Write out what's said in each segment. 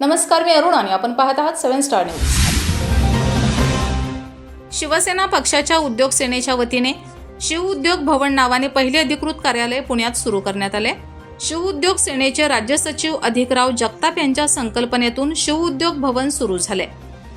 नमस्कार मी अरुण आणि आपण पाहत आहात सेव्हन स्टार न्यूज. शिवसेना पक्षाच्या उद्योग सेनेच्या वतीने शिव उद्योग भवन नावाने पहिले अधिकृत कार्यालय पुण्यात सुरू करण्यात आले. शिव उद्योग सेनेचे राज्य सचिव अधिकराव जगताप यांच्या संकल्पनेतून शिव उद्योग भवन सुरू झाले.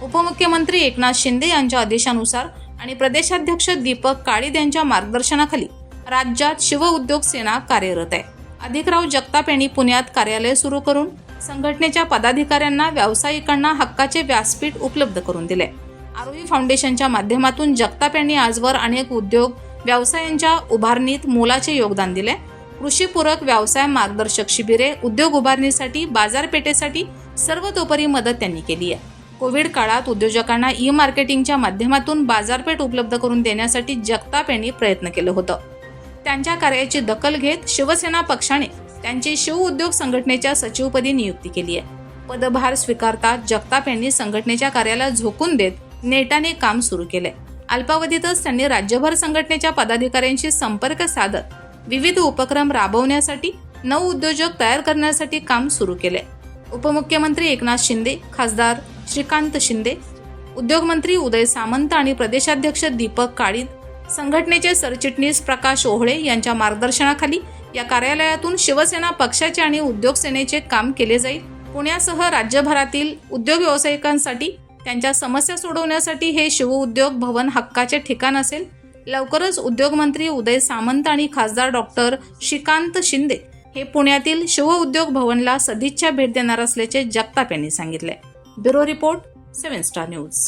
उपमुख्यमंत्री एकनाथ शिंदे यांच्या आदेशानुसार आणि प्रदेशाध्यक्ष दीपक काळीद यांच्या मार्गदर्शनाखाली राज्यात शिव उद्योग सेना कार्यरत आहे. अधिकराव जगताप यांनी पुण्यात कार्यालय सुरू करून संघटनेच्या पदाधिकाऱ्यांना व्यावसायिकांना हक्काचे व्यासपीठ उपलब्ध करून दिले. आरोही फाउंडेशनच्या माध्यमातून जगताप यांनी आजवर अनेक उद्योग व्यवसायांच्या उभारणीत मोलाचे योगदान दिले. कृषीपूरक व्यवसाय मार्गदर्शक शिबिरे उद्योग उभारणीसाठी बाजारपेठेसाठी सर्वतोपरी मदत त्यांनी केली आहे. कोविड काळात उद्योजकांना ई मार्केटिंगच्या माध्यमातून बाजारपेठ उपलब्ध करून देण्यासाठी जगताप यांनी प्रयत्न केलं होतं. त्यांच्या कार्याची दखल घेत शिवसेना पक्षाने त्यांची शिव उद्योग संघटनेच्या सचिवपदी नियुक्ती केली आहे. पदभार स्वीकारता जगताप यांनी संघटनेच्या कार्याला झोकून देत नेटाने काम सुरू केले अल्पावधीतच त्यांनी राज्यभर संघटनेच्या पदाधिकाऱ्यांशी संपर्क साधत विविध उपक्रम राबवण्यासाठी नऊ उद्योजक तयार करण्यासाठी काम सुरू केले उपमुख्यमंत्री एकनाथ शिंदे खासदार श्रीकांत शिंदे उद्योगमंत्री उदय सामंत आणि प्रदेशाध्यक्ष दीपक काळीद संघटनेचे सरचिटणीस प्रकाश ओहळे यांच्या मार्गदर्शनाखाली या कार्यालयातून शिवसेना पक्षाचे आणि उद्योग सेनेचे काम केले जाईल. पुण्यासह राज्यभरातील उद्योग व्यावसायिकांसाठी त्यांच्या समस्या सोडवण्यासाठी हे शिवउद्योग भवन हक्काचे ठिकाण असेल. लवकरच उद्योगमंत्री उदय सामंत आणि खासदार डॉक्टर श्रीकांत शिंदे हे पुण्यातील शिव उद्योग भवनला सदिच्छा भेट देणार असल्याचे जगताप यांनी सांगितले. Bureau report seven star news.